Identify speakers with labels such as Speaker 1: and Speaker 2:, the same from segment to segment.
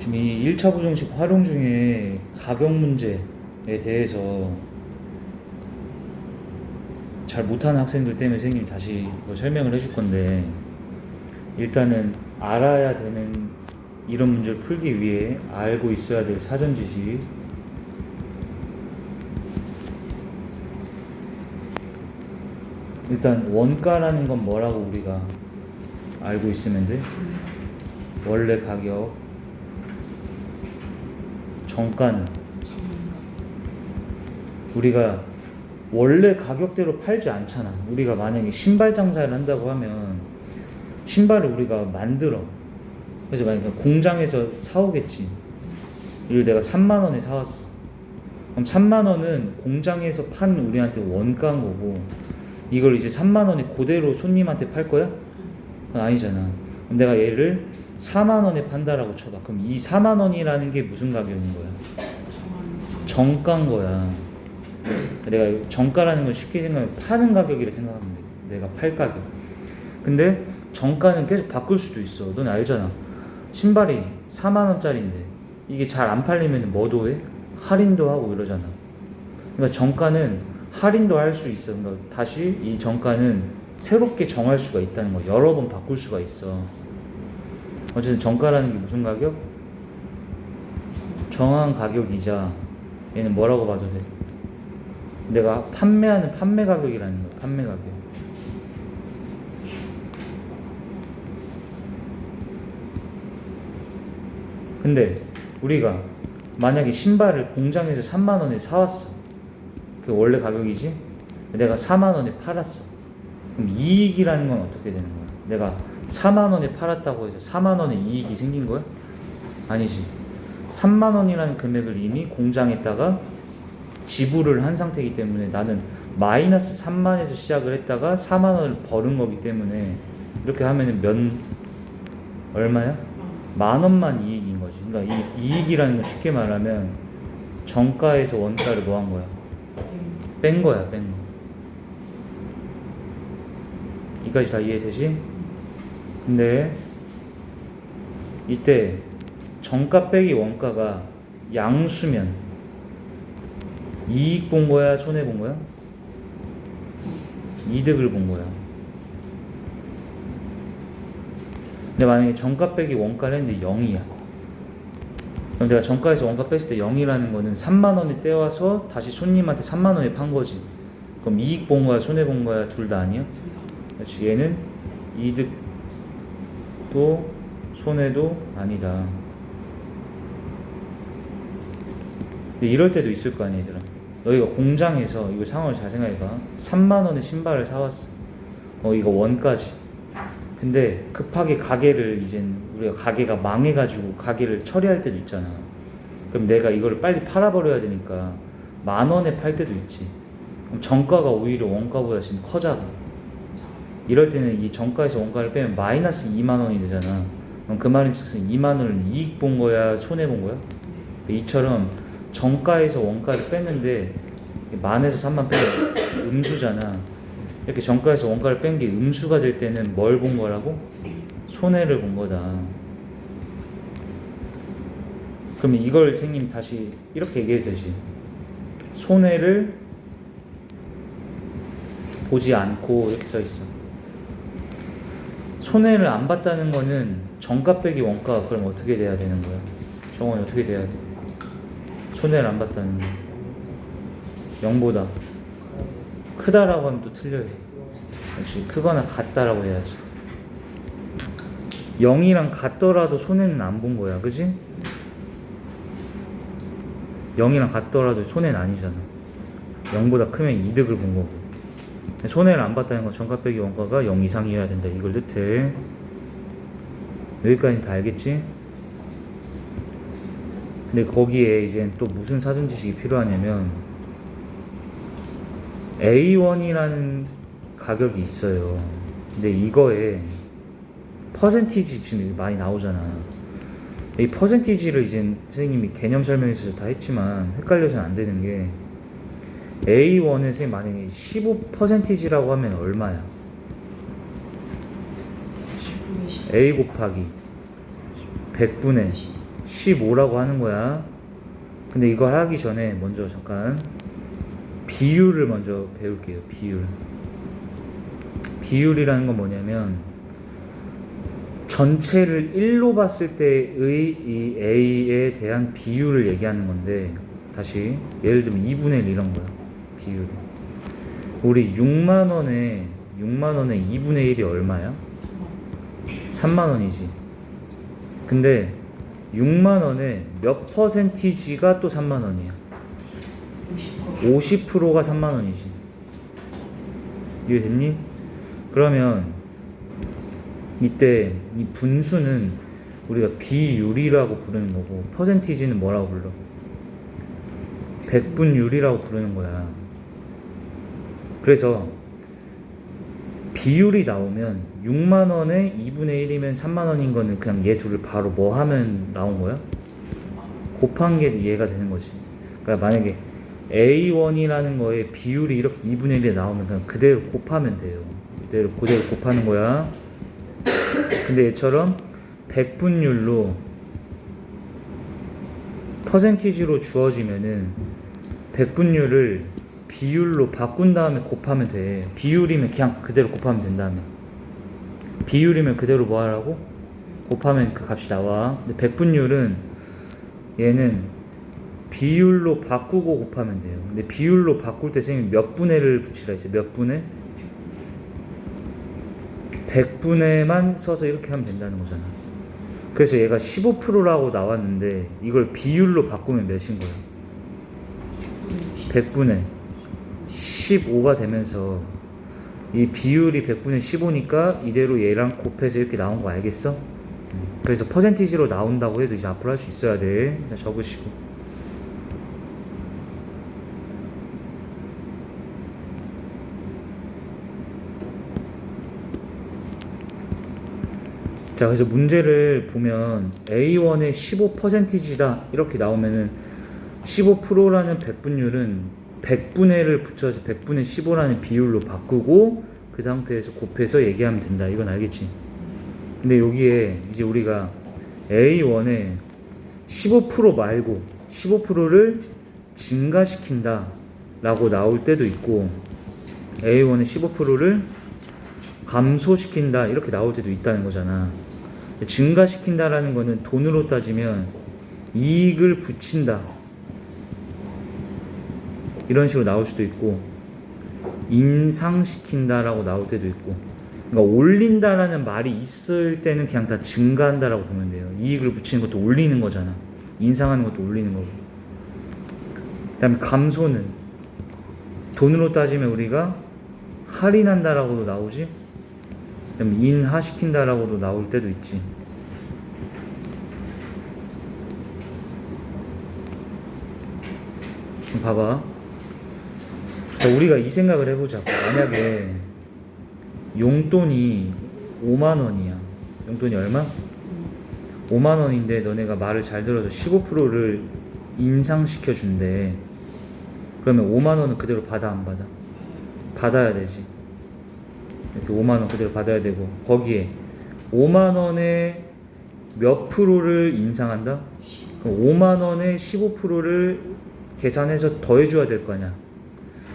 Speaker 1: 지금 이 1차 부정식 활용 중에 가격 문제에 대해서 잘 못하는 학생들 때문에 선생님이 다시 설명을 해줄 건데 일단은 알아야 되는 이런 문제를 풀기 위해 알고 있어야 될 사전 지식 일단 원가라는 건 뭐라고 우리가 알고 있으면 돼? 원래 가격 정가는 우리가 원래 가격대로 팔지 않잖아. 우리가 만약에 신발 장사를 한다고 하면 신발을 우리가 만들어. 그래서 만약에 공장에서 사오겠지. 이를 내가 3만 원에 사왔어. 그럼 3만 원은 공장에서 판 우리한테 원가인 거고 이걸 이제 3만 원에 그대로 손님한테 팔 거야? 아니잖아. 그럼 내가 얘를 4만 원에 판다라고 쳐봐. 그럼 이 4만 원이라는 게 무슨 가격인 거야? 정가인 거야. 내가 정가라는 걸 쉽게 생각하면 파는 가격이라 생각하면 돼. 내가 팔 가격. 근데 정가는 계속 바꿀 수도 있어. 넌 알잖아. 신발이 4만 원짜리인데 이게 잘 안 팔리면 뭐도 해? 할인도 하고 이러잖아. 그러니까 정가는 할인도 할 수 있어. 그러니까 다시 이 정가는 새롭게 정할 수가 있다는 거. 여러 번 바꿀 수가 있어. 어쨌든 정가라는 게 무슨 가격? 정한 가격이자 얘는 뭐라고 봐도 돼? 내가 판매하는 판매 가격이라는 거야. 판매 가격. 근데 우리가 만약에 신발을 공장에서 3만 원에 사왔어. 그 원래 가격이지? 내가 4만 원에 팔았어. 그럼 이익이라는 건 어떻게 되는 거야? 내가 4만 원에 팔았다고 해서 4만 원의 이익이 생긴 거야? 아니지. 3만 원이라는 금액을 이미 공장에다가 지불을 한 상태이기 때문에 나는 마이너스 3만에서 시작을 했다가 4만 원을 벌은 거기 때문에 이렇게 하면은 몇 얼마야? 만 원만 이익인 거지. 그러니까 이 이익이라는 건 쉽게 말하면 정가에서 원가를 뭐 한 거야? 뺀 거야, 뺀 거. 이까지 다 이해되지? 근데 이때 정가 빼기 원가가 양수면 이익 본 거야, 손해 본 거야? 이득을 본 거야. 근데 만약에 정가 빼기 원가를 했는데 0이야. 그럼 내가 정가에서 원가 뺐을 때 0이라는 거는 3만 원에 떼와서 다시 손님한테 3만 원에 판 거지. 그럼 이익 본 거야, 손해 본 거야, 둘 다 아니야? 그렇지. 얘는 이득 도 손해도 아니다. 근데 이럴 때도 있을 거 아니야, 얘들아. 너희가 공장에서 이거 상황을 잘 생각해봐. 3만 원에 신발을 사왔어. 어, 이거 원가지. 근데 급하게 가게를 이젠 우리가 가게가 망해가지고 가게를 처리할 때도 있잖아. 그럼 내가 이거를 빨리 팔아버려야 되니까 만 원에 팔 때도 있지. 그럼 정가가 오히려 원가보다 지금 커져가. 이럴 때는 이 정가에서 원가를 빼면 마이너스 2만 원이 되잖아. 그럼 그 말인 즉슨 2만 원을 이익 본 거야, 손해 본 거야? 이처럼 정가에서 원가를 뺐는데 만에서 3만 빼면 음수잖아. 이렇게 정가에서 원가를 뺀 게 음수가 될 때는 뭘 본 거라고? 손해를 본 거다. 그러면 이걸 선생님 다시 이렇게 얘기해도 되지. 손해를 보지 않고 이렇게 써 있어. 손해를 안 봤다는 거는 정가 빼기 원가 그럼 어떻게 돼야 되는 거야? 정원이 어떻게 돼야 돼? 손해를 안 봤다는 거. 0보다 크다라고 하면 또 틀려요. 역시 크거나 같다라고 해야지. 0이랑 같더라도 손해는 안 본 거야. 그지? 0이랑 같더라도 손해는 아니잖아. 0보다 크면 이득을 본 거고. 손해를 안 봤다는 건 정가 빼기 원가가 0 이상이어야 된다. 이걸 뜻해. 여기까지 다 알겠지? 근데 거기에 이제 또 무슨 사전 지식이 필요하냐면 A1이라는 가격이 있어요. 근데 이거에 퍼센티지 지금 많이 나오잖아. 이 퍼센티지를 이제 선생님이 개념 설명에서 다 했지만 헷갈려서는 안 되는 게 A1은 선생님 만약에 15%라고 하면 얼마야?
Speaker 2: 10분의 10.
Speaker 1: A 곱하기 100분의 15라고 하는 거야. 근데 이거 하기 전에 먼저 잠깐 비율을 먼저 배울게요. 비율. 비율이라는 건 뭐냐면 전체를 1로 봤을 때의 이 A에 대한 비율을 얘기하는 건데 다시 예를 들면 2분의 1 이런 거야. 비율. 우리 6만 원에 6만 원에 2분의 1이 얼마야? 3만 원이지. 근데 6만 원에 몇 퍼센티지가 또 3만 원이야?
Speaker 2: 50%
Speaker 1: 50%가 3만 원이지. 이해됐니? 그러면 이때 이 분수는 우리가 비율이라고 부르는 거고 퍼센티지는 뭐라고 불러? 백분율이라고 부르는 거야. 그래서 비율이 나오면 6만 원에 2분의 1이면 3만 원인 거는 그냥 얘 둘을 바로 뭐 하면 나온 거야? 곱한 게 이해가 되는 거지. 그러니까 만약에 A1이라는 거에 비율이 이렇게 2분의 1이 나오면 그냥 그대로 곱하면 돼요. 그대로 그대로 곱하는 거야. 근데 얘처럼 백분율로 퍼센티지로 주어지면은 백분율을 비율로 바꾼 다음에 곱하면 돼. 비율이면 그냥 그대로 곱하면 된다며. 비율이면 그대로 뭐 하라고? 곱하면 그 값이 나와. 근데 백분율은 얘는 비율로 바꾸고 곱하면 돼요. 근데 비율로 바꿀 때 선생님이 몇 분의를 붙이라 했어요. 몇 분의? 100분의만 써서 이렇게 하면 된다는 거잖아. 그래서 얘가 15%라고 나왔는데 이걸 비율로 바꾸면 몇인 거야? 100분의 15가 되면서 이 비율이 100분의 15니까 이대로 얘랑 곱해서 이렇게 나온 거 알겠어? 음, 그래서 퍼센티지로 나온다고 해도 이제 앞으로 할 수 있어야 돼. 자, 적으시고. 자, 그래서 문제를 보면 A1의 15%이다 이렇게 나오면은 15%라는 백분율은 100분의를 붙여서 100분의 15라는 비율로 바꾸고 그 상태에서 곱해서 얘기하면 된다. 이건 알겠지? 근데 여기에 이제 우리가 A1에 15% 말고 15%를 증가시킨다 라고 나올 때도 있고 A1의 15%를 감소시킨다 이렇게 나올 때도 있다는 거잖아. 증가시킨다라는 거는 돈으로 따지면 이익을 붙인다. 이런 식으로 나올 수도 있고 인상시킨다라고 나올 때도 있고 그러니까 올린다라는 말이 있을 때는 그냥 다 증가한다라고 보면 돼요. 이익을 붙이는 것도 올리는 거잖아. 인상하는 것도 올리는 거고. 그다음에 감소는 돈으로 따지면 우리가 할인한다라고도 나오지. 그다음에 인하시킨다라고도 나올 때도 있지. 우리가 이 생각을 해보자. 만약에 용돈이 5만 원이야. 용돈이 얼마? 5만 원인데 너네가 말을 잘 들어서 15%를 인상시켜 준대. 그러면 5만 원은 그대로 받아 안 받아? 받아야 되지. 이렇게 5만 원 그대로 받아야 되고 거기에 5만 원에 몇 프로를 인상한다? 그럼 5만 원에 15%를 계산해서 더해 줘야 될거 아니야.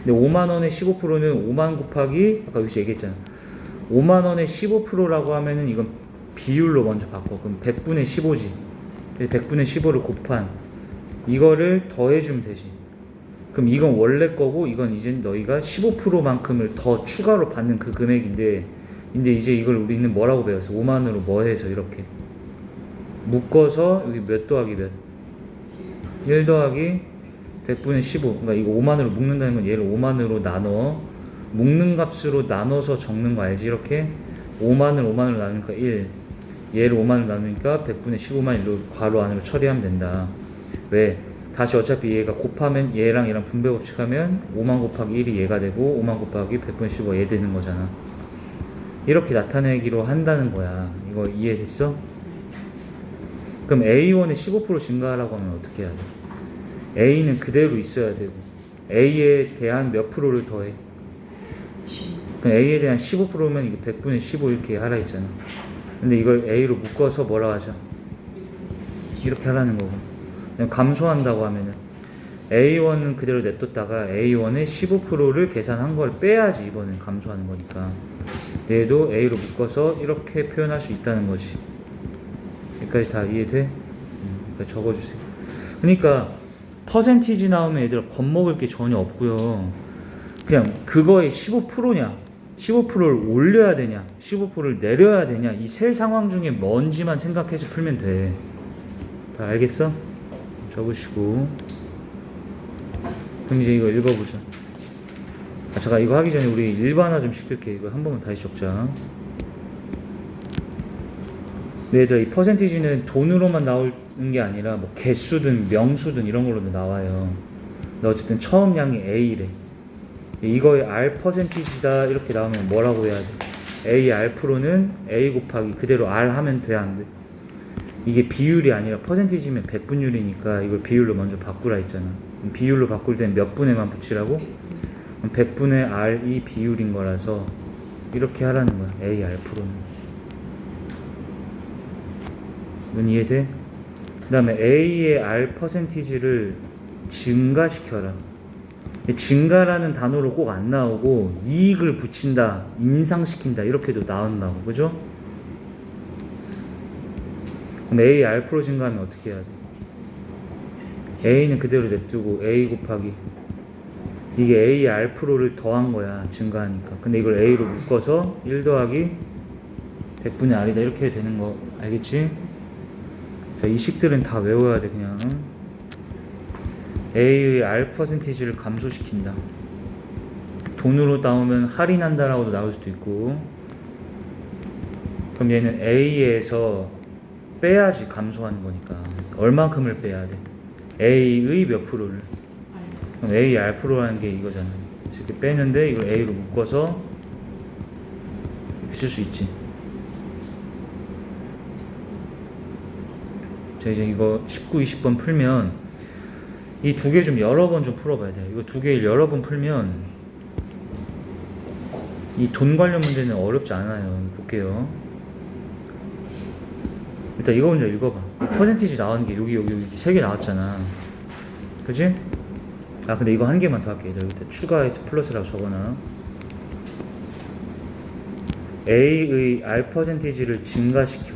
Speaker 1: 근데 5만 원에 15%는 5만 곱하기 아까 여기서 얘기했잖아. 5만 원에 15%라고 하면은 이건 비율로 먼저 바꿔. 그럼 100분의 15지. 100분의 15를 곱한 이거를 더해주면 되지. 그럼 이건 원래 거고 이건 이제 너희가 15%만큼을 더 추가로 받는 그 금액인데 근데 이제 이걸 우리는 뭐라고 배웠어? 5만으로 뭐 해서 이렇게 묶어서 여기 몇 더하기 몇? 1 더하기 100분의 15 그러니까 이거 5만으로 묶는다는 건 얘를 5만으로 나눠 묶는 값으로 나눠서 적는 거 알지? 이렇게 5만을 5만으로 나누니까 1 얘를 5만으로 나누니까 100분의 15만 일로 괄호 안으로 처리하면 된다 왜? 다시 어차피 얘가 곱하면 얘랑 얘랑 분배 법칙 하면 5만 곱하기 1이 얘가 되고 5만 곱하기 100분의 15 얘 되는 거잖아 이렇게 나타내기로 한다는 거야 이거 이해됐어? 그럼 A1에 15% 증가하라고 하면 어떻게 해야 돼? A는 그대로 있어야 되고 A에 대한 몇 프로를 더해?
Speaker 2: 15
Speaker 1: 그럼 A에 대한 15%면 이거 100분의 15 이렇게 하라 했잖아 근데 이걸 A로 묶어서 뭐라 하자? 이렇게 하라는 거고 그냥 감소한다고 하면은 A1은 그대로 냅뒀다가 A1의 15%를 계산한 걸 빼야지 이번엔 감소하는 거니까 얘도 A로 묶어서 이렇게 표현할 수 있다는 거지 여기까지 다 이해돼? 음, 그러니까 적어주세요 그러니까 퍼센티지 나오면 얘들아 겁먹을 게 전혀 없고요 그냥 그거의 15%냐 15%를 올려야 되냐 15%를 내려야 되냐 이 세 상황 중에 뭔지만 생각해서 풀면 돼. 다 알겠어? 적으시고 그럼 이제 이거 읽어보자. 아 잠깐 이거 하기 전에 우리 일반화 좀 시킬게. 이거 한 번만 다시 적자. 네, 얘들아 이 퍼센티지는 돈으로만 나오는 게 아니라 뭐 개수든 명수든 이런 걸로도 나와요. 근데 어쨌든 처음 양이 A래. 이거의 R 퍼센티지다 이렇게 나오면 뭐라고 해야 돼? A R 프로는 A 곱하기 그대로 R 하면 돼 안 돼? 이게 비율이 아니라 퍼센티지면 백분율이니까 이걸 비율로 먼저 바꾸라 했잖아. 비율로 바꿀 땐 몇 분에만 붙이라고? 그럼 100분의 R이 비율인 거라서 이렇게 하라는 거야. A R 프로는. 문 이해돼? 그 다음에 A의 R 퍼센티지를 증가시켜라. 증가라는 단어로 꼭 안 나오고 이익을 붙인다, 인상시킨다 이렇게도 나온다고 그죠? 그럼 A R 프로 증가하면 어떻게 해야 돼? A는 그대로 냅두고 A 곱하기 이게 A R 프로를 더한 거야 증가하니까 근데 이걸 A로 묶어서 1 더하기 100분의 R이다 이렇게 되는 거 알겠지? 자 이 식들은 다 외워야 돼 그냥 A의 R 퍼센티지를 감소시킨다. 돈으로 나오면 할인한다라고도 나올 수도 있고. 그럼 얘는 A에서 빼야지 감소하는 거니까. 얼만큼을 빼야 돼? A의 몇 프로를? 그럼 A R 프로라는 게 이거잖아. 이렇게 빼는데 이걸 A로 묶어서 이렇게 쓸 수 있지. 자 이제 이거 19, 20번 풀면 이 두 개 좀 여러 번 좀 풀어봐야 돼요. 이거 두 개를 여러 번 풀면 이 돈 관련 문제는 어렵지 않아요. 볼게요. 일단 이거 먼저 읽어봐. 이 퍼센티지 나오는 게 여기 여기 여기 세 개 나왔잖아. 그지? 아 근데 이거 한 개만 더 할게. 여기다 추가해서 플러스라고 적어놔. A의 R 퍼센티지를 증가시켜.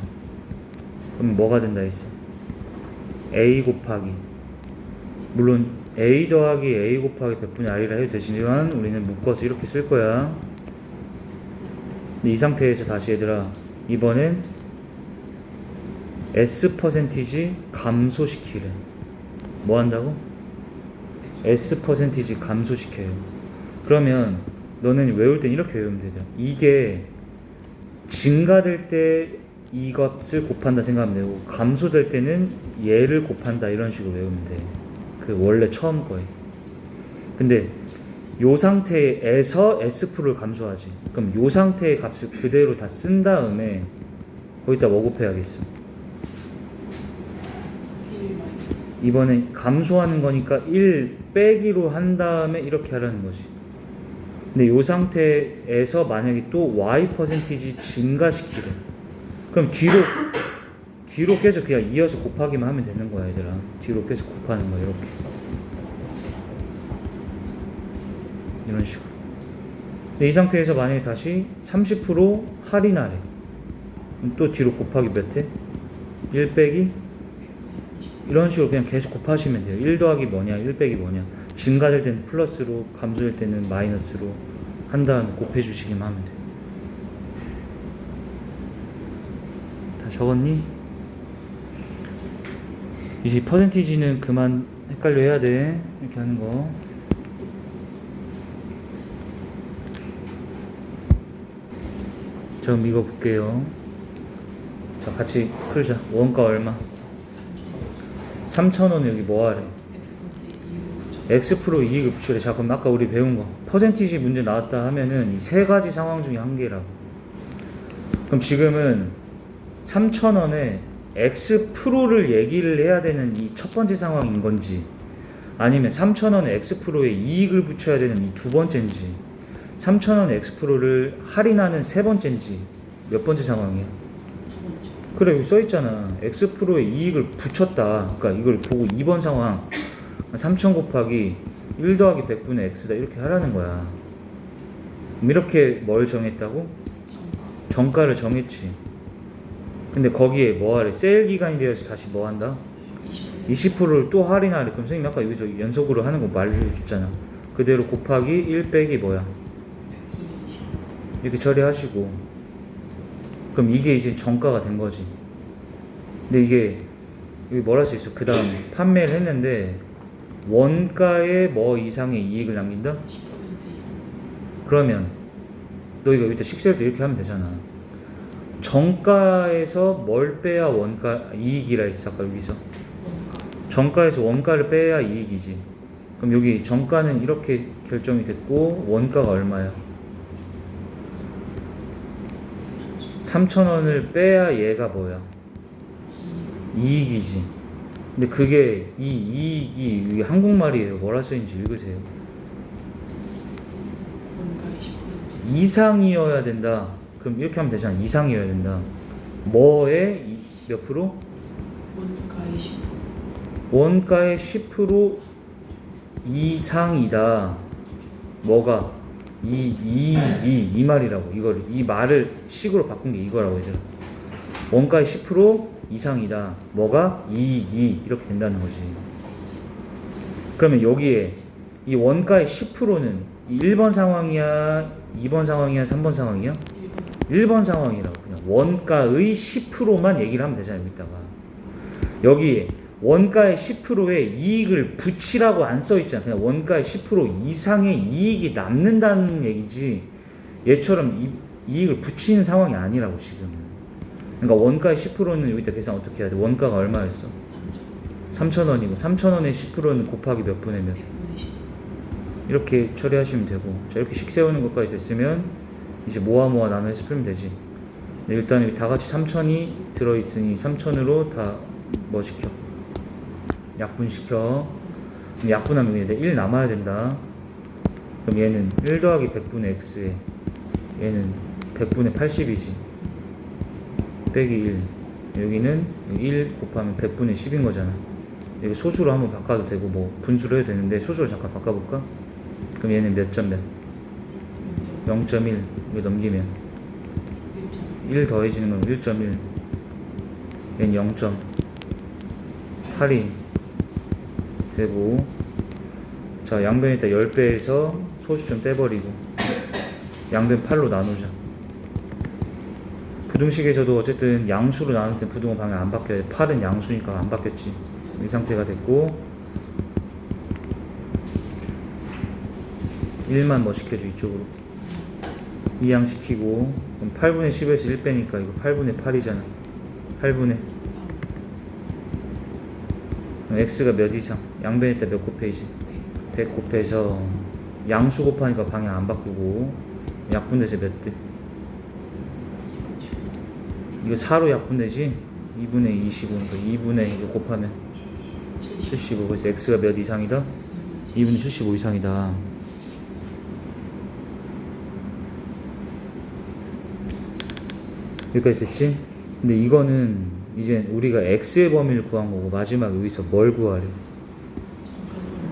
Speaker 1: 그럼 뭐가 된다 했어? A 곱하기 물론 a 더하기 a 곱하기 100분의 r이라 해도 되지만 우리는 묶어서 이렇게 쓸 거야. 이 상태에서 다시 얘들아 이번엔 s 퍼센티지 감소시키래. 뭐 한다고? s 퍼센티지 감소시켜요. 그러면 너는 외울 땐 이렇게 외우면 되더라. 이게 증가될 때 이 값을 곱한다 생각하면 되고 감소될 때는 얘를 곱한다 이런 식으로 외우면 돼. 그 원래 처음 거에. 근데 요 상태에서 S%를 감소하지. 그럼 요 상태의 값을 그대로 다 쓴 다음에 거기다 뭐 곱해야겠어.
Speaker 2: D 마이너스
Speaker 1: 이번엔 감소하는 거니까 1 빼기로 한 다음에 이렇게 하라는 거지. 근데 요 상태에서 만약에 또 Y 퍼센티지 증가시키래. 그럼 뒤로 뒤로 계속 그냥 이어서 곱하기만 하면 되는 거야, 얘들아. 뒤로 계속 곱하는 거야, 이렇게. 이런 식으로. 근데 이 상태에서 만약에 다시 30% 할인하래. 또 뒤로 곱하기 몇 해? 1 빼기? 이런 식으로 그냥 계속 곱하시면 돼요. 1 더하기 뭐냐, 1 빼기 뭐냐. 증가될 때는 플러스로, 감소될 때는 마이너스로 한 다음에 곱해 주시기만 하면 돼요. 다 적었니? 이제 퍼센티지는 그만 헷갈려 해야 돼. 이렇게 하는 거. 좀 이거 볼게요. 자, 같이 풀자. 원가 얼마? 3,000원 여기 뭐 하래?
Speaker 2: X 프로 이익을
Speaker 1: 붙여래. 자, 그럼 아까 우리 배운 거. 퍼센티지 문제 나왔다 하면은 이 세 가지 상황 중에 한 개라고. 그럼 지금은 3,000원에 X 프로를 얘기를 해야 되는 이 첫 번째 상황인 건지 아니면 3,000원에 X 프로에 이익을 붙여야 되는 이 두 번째인지 3,000원 X 프로를 할인하는 세 번째인지 몇 번째 상황이야?
Speaker 2: 두 번째
Speaker 1: 그래 여기 써 있잖아. x 프로의 이익을 붙였다. 그러니까 이걸 보고 2번 상황 3천 곱하기 1 더하기 100분의 x다 이렇게 하라는 거야. 이렇게 뭘 정했다고? 정가를 정했지. 근데 거기에 뭐 하래? 세일 기간이 되어서 다시 뭐 한다?
Speaker 2: 20%
Speaker 1: 20%를 또 할인하래. 그럼 선생님 아까 여기서 연속으로 하는 거 말해줬잖아. 그대로 곱하기 1 빼기 뭐야?
Speaker 2: 120
Speaker 1: 이렇게 처리하시고 그럼 이게 이제 정가가 된 거지. 근데 이게 여기 뭐라 써 있어? 그 다음 판매를 했는데 원가에 뭐 이상의 이익을 남긴다?
Speaker 2: 10% 이상
Speaker 1: 그러면 너 이거 일단 식세도 이렇게 하면 되잖아. 정가에서 뭘 빼야 원가 이익이라 했어 아까 여기서 정가에서 원가를 빼야 이익이지. 그럼 여기 정가는 이렇게 결정이 됐고 원가가 얼마야? 3,000원을 빼야 얘가 뭐야? 이익이지. 근데 그게 이 이익이 이게 한국말이에요. 뭐라 써있는지 읽으세요.
Speaker 2: 원가의 10%
Speaker 1: 이상이어야 된다. 그럼 이렇게 하면 되잖아. 이상이어야 된다. 뭐의 이- 몇 프로?
Speaker 2: 원가의 10%
Speaker 1: 원가의 10% 이상이다. 뭐가 이 이익이 이 말이라고 이거를 이 말을 식으로 바꾼 게 이거라고 얘들아. 원가의 10% 이상이다. 뭐가 이익이 이렇게 된다는 거지. 그러면 여기에 이 원가의 10%는 1번 상황이야, 2번 상황이야, 3번 상황이야?
Speaker 2: 1번
Speaker 1: 1번 상황이라고 그냥 원가의 10%만 얘기를 하면 되잖아요 여기다가 여기에 원가의 10%에 이익을 붙이라고 안 써 있잖아 그냥 원가의 10% 이상의 이익이 남는다는 얘기지 얘처럼 이, 이익을 붙이는 상황이 아니라고 지금은 그러니까 원가의 10%는 여기다 계산 어떻게 해야 돼? 원가가 얼마였어?
Speaker 2: 3천
Speaker 1: 3,000원이고 3,000원의 10%는 곱하기 몇 분의 몇?
Speaker 2: 100분의 10
Speaker 1: 이렇게 처리하시면 되고. 자 이렇게 식 세우는 것까지 됐으면 이제 모아 모아 나눠서 풀면 되지. 네, 일단 다 같이 3천이 들어있으니 3천으로 다 뭐 시켜? 약분 시켜. 그럼 약분하면 얘네 1 남아야 된다. 그럼 얘는 1 더하기 100분의 x에 얘는 100분의 80이지. 빼기 1 여기는 1 곱하면 100분의 10인 거잖아. 여기 소수로 한번 바꿔도 되고 뭐 분수로 해도 되는데 소수로 잠깐 바꿔볼까? 그럼 얘는 몇 점 몇? 0.1 이거 넘기면
Speaker 2: 1점
Speaker 1: 1 더해지는 건 1.1 얘는 0.8이 되고 자 양변에다 10배에서 소수 좀 떼버리고 양변 8로 나누자. 부등식에서도 어쨌든 양수로 나눌 때 부등호 방향 안 바뀌어요 8은 양수니까 안 바뀌었지. 이 상태가 됐고 1만 뭐 시켜줘 이쪽으로 이항시키고 그럼 8분의 10에서 1 빼니까 이거 8분의 8이잖아 8분의 그럼 x가 몇 이상? 양변에다 몇 곱해이지? 100 곱해서 양수 곱하니까 방향 안 바꾸고 약분돼서 몇 대? 이거 4로 약분되지? 2분의 25니까 2분의 이거 곱하면 75 그래서 x가 몇 이상이다? 2분의 75 이상이다 여기까지 됐지? 근데 이거는 이제 우리가 x의 범위를 구한 거고 마지막 여기서 뭘 구하래?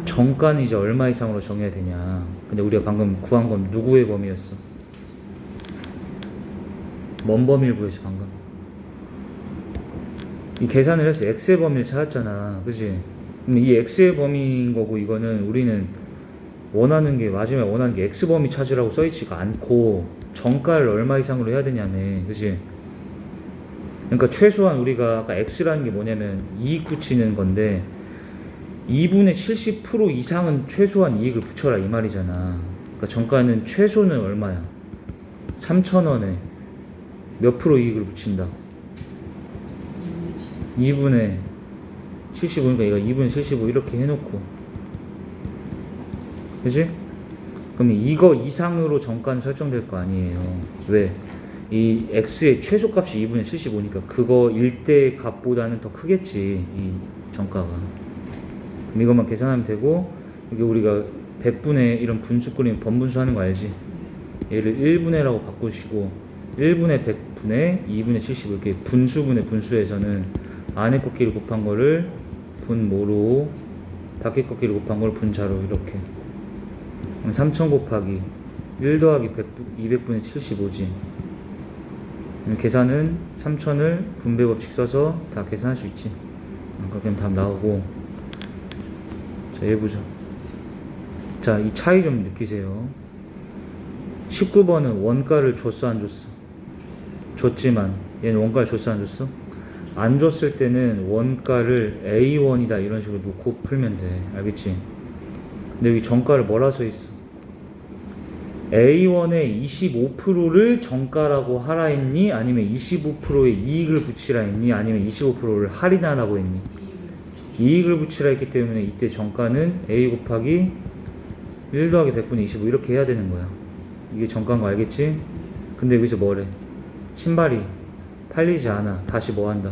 Speaker 1: 정가는 이제 얼마 이상으로 정해야 되냐? 근데 우리가 방금 구한 건 누구의 범위였어? 뭔 범위를 구했어 방금? 이 계산을 해서 x의 범위를 찾았잖아, 그지? 이 x의 범위인 거고 이거는 우리는 원하는 게 마지막에 원하는 게 x 범위 찾으라고 써있지가 않고 정가를 얼마 이상으로 해야 되냐며, 그지? 그러니까 최소한 우리가 아까 x라는 게 뭐냐면 이익 붙이는 건데 2분의 70% 이상은 최소한 이익을 붙여라 이 말이잖아. 그러니까 정가는 최소는 얼마야? 3,000원에 몇 프로 이익을 붙인다?
Speaker 2: 2분의 10
Speaker 1: 2분의 75니까 이거 2분의 75 이렇게 해놓고 그지? 그럼 이거 이상으로 정가는 설정될 거 아니에요 왜? 이 x의 최소값이 2분의 75니까 그거 일대 값보다는 더 크겠지 이 정가가 그럼 이것만 계산하면 되고 이게 우리가 100분의 이런 분수 끓이면 번분수 하는 거 알지? 얘를 1분의라고 바꾸시고 1분의 100분의 2분의 70 이렇게 분수분의 분수에서는 안에 꺾기를 곱한 거를 분모로 밖에 꺾기를 곱한 걸 분자로 이렇게 3000 곱하기 1 더하기 100, 200분의 75지 계산은 3000을 분배 법칙 써서 다 계산할 수 있지 어, 그렇게 하면 답 나오고 자, 얘 보자. 자, 이 차이 좀 느끼세요. 19번은 원가를 줬어, 안 줬어? 줬지만, 얘는 원가를 줬어, 안 줬어? 안 줬을 때는 원가를 A1이다, 이런 식으로 놓고 풀면 돼. 알겠지? 근데 여기 정가를 뭐라 써 있어? A1의 25%를 정가라고 하라 했니? 아니면 25%의 이익을 붙이라 했니? 아니면 25%를 할인하라고 했니? 이익을 붙이라 했기 때문에 이때 정가는 A 곱하기 1 더하기 100분의 25 이렇게 해야 되는 거야. 이게 정가인 거 알겠지? 근데 여기서 뭐래? 신발이 팔리지 않아. 다시 뭐 한다?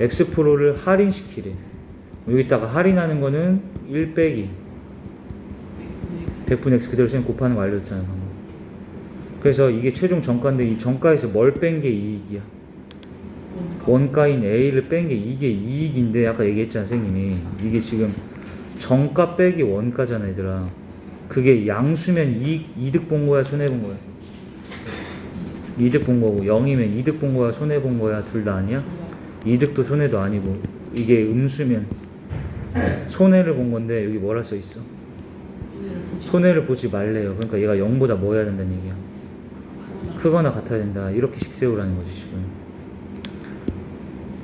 Speaker 1: X%를 할인시키래. 여기다가 할인하는 거는 1 빼기 100분의 X 그대로 쌤 곱하는 거 알려줬잖아. 방금. 그래서 이게 최종 정가인데 이 정가에서 뭘 뺀 게 이익이야? 원가인 A를 뺀 게 이게 이익인데 아까 얘기했잖아 선생님이 이게 지금 정가 빼기 원가잖아 얘들아 그게 양수면 이익, 이득 본 거야 손해 본 거야 이득 본 거고 0이면 이득 본 거야 손해 본 거야 둘 다 아니야 이득도 손해도 아니고 이게 음수면 손해를 본 건데 여기 뭐라 써 있어 손해를 보지 말래요. 그러니까 얘가 0보다 뭐 해야 된다는 얘기야? 크거나 같아야 된다. 이렇게식 세우라는 거지 지금.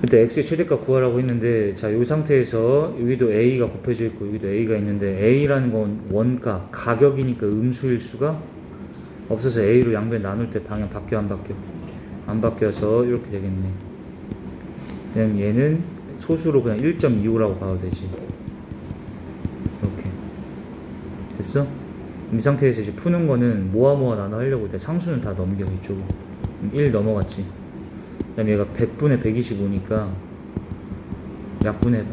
Speaker 1: 그때 x의 최대값 구하라고 했는데 자 이 상태에서 여기도 a가 곱해져 있고 여기도 a가 있는데 a라는 건 원가 가격이니까 음수일 수가 없어서 a로 양변 나눌 때 방향 바뀌어 안 바뀌어? 안 바뀌어서 이렇게 되겠네. 그냥 얘는 소수로 그냥 1.25라고 봐도 되지 이렇게 됐어? 이 상태에서 이제 푸는 거는 모아 모아 나눠 하려고 돼 상수는 다 넘겨 이쪽으로. 1 넘어갔지. 그 다음에 얘가 100분의 125니까 약분해봐.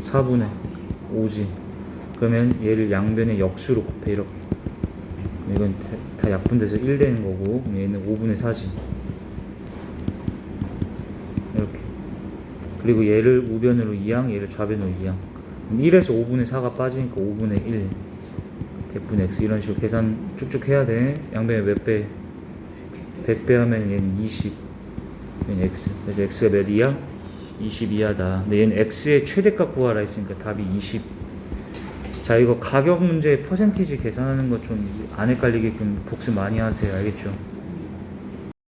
Speaker 1: 4분의 5지. 그러면 얘를 양변의 역수로 곱해 이렇게. 이건 다- 다 약분돼서 1 되는 거고 그럼 얘는 5분의 4지. 이렇게. 그리고 얘를 우변으로 2항 얘를 좌변으로 2항 1에서 5분의 4가 빠지니까 5분의 1 100분의 x 이런 식으로 계산 쭉쭉 해야 돼 양변에 몇 배? 100배 하면 얘는 20 얘는 x 그래서 x가 몇 이야? 22하다 근데 얘는 x의 최대값 구하라 했으니까 답이 20자 이거 가격 문제 퍼센티지 계산하는 거좀안 헷갈리게끔 복습 많이 하세요 알겠죠?